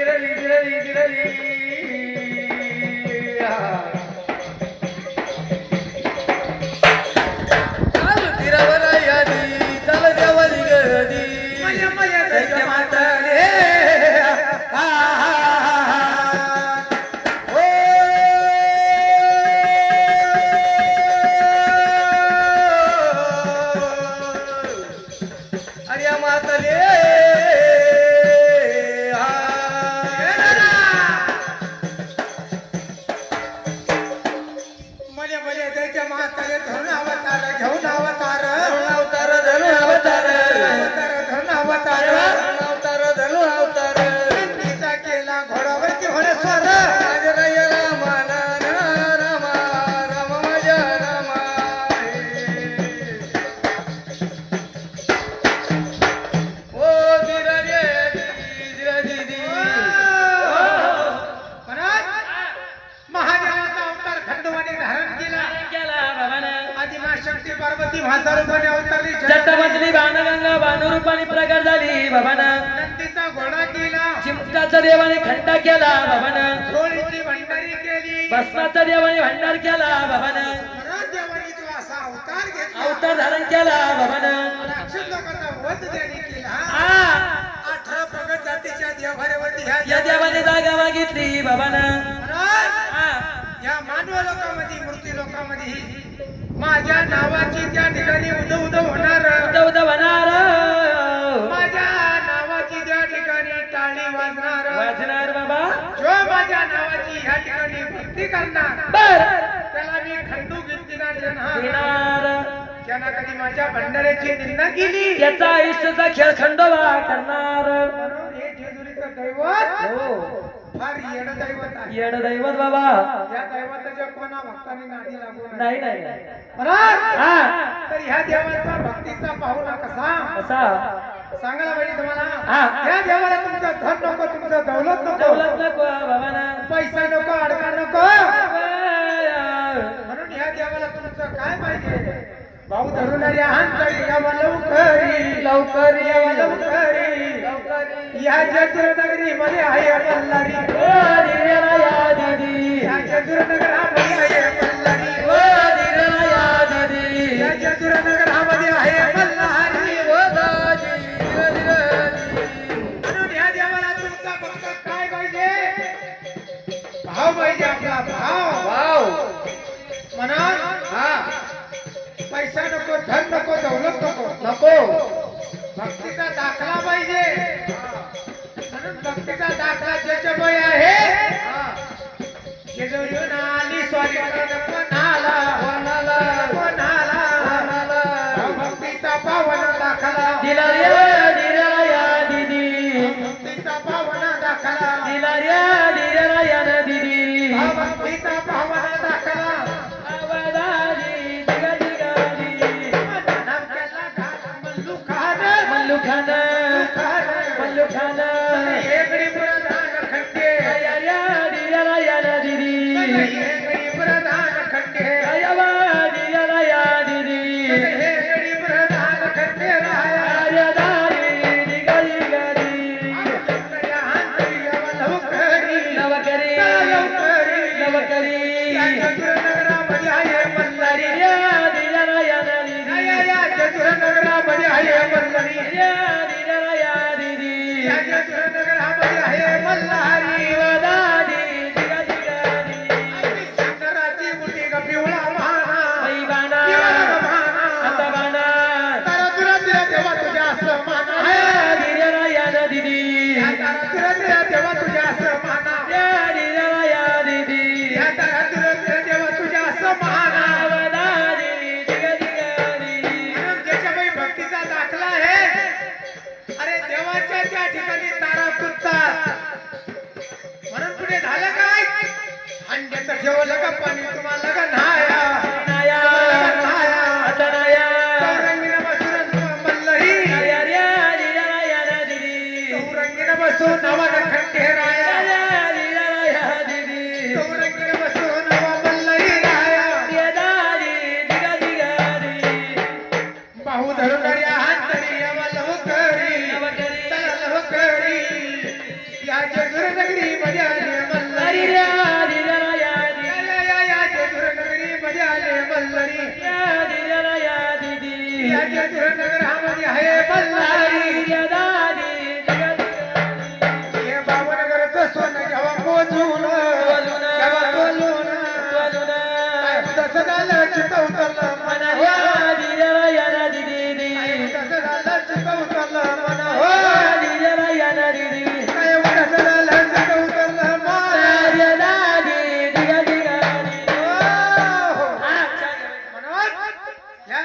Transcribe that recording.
திரளி திரளி திரளி जटामधली बाणगंगा बाणरूपाने प्रगट झाली बाबानं नंदीचा घोडा केला. चिमटाचा देवाने खंडा केला बाबानं होळीची भंडारी केली. भस्माचा देवाने भंडार केला बाबानं अवतार धारण केला बाबानं अठरा प्रगत जातीच्या देवाने जागा मागितली बाबानं नावाची त्या ठिकाणी उदव उदव होणार. उदव उदव होणार. माझ्या नावाची त्या ठिकाणी टाळी वाजणार. वाजणार बाबा. जो माझ्या नावाची ह्या ठिकाणी भक्ती करणार बर. त्याला मी खंडू गिनतीना देणार. ज्यांना कधी माझ्या भंडाऱ्याची निंदा केली. त्याचा आयुष्याचा खेळ खंडोबा करणार. दैवत? हो. फार येड दैवत आहे. येड दैवत बाबा. या दैवताच्या कोणा भक्ताने नादी लागू. नाही नाही हा. तर ह्या देवाचा भक्तीचा पाहुणा कसा? सांगायला पाहिजे तुम्हाला. हा. या देवाला तुमचं धन नको तुमचं दौलत नको. दौलत नको बाबाना. पैसा नको अडका नको. म्हणून ह्या देवाला तुमचं काय पाहिजे? भाऊ यावा लवकरी. लवकर यावा लवकरी. या जत्रनगरी मध्ये आहे मल्हारी ओ दिव्याला या दीदी. या जत्रनगरामध्ये आहे मल्हारी ओ दिव्याला या दीदी. या जत्रनगरामध्ये आहे मल्हारी ओ दादी दिव्या दिव्या दीदी. म्हणून या देवाला तुमचा फक्त काय पाहिजे? भाव पाहिजे आपला भाव. वाव म्हणून हा. पैसा नको धन नको दौलत नको. नको. भक्तीचा दाखला पाहिजे. ज्याच्यामुळे आहे जेजुरीहून आली स्वारी कोणाला कोणाला कोणाला भाव भक्तीचा पावन दाखला दिला रे आहे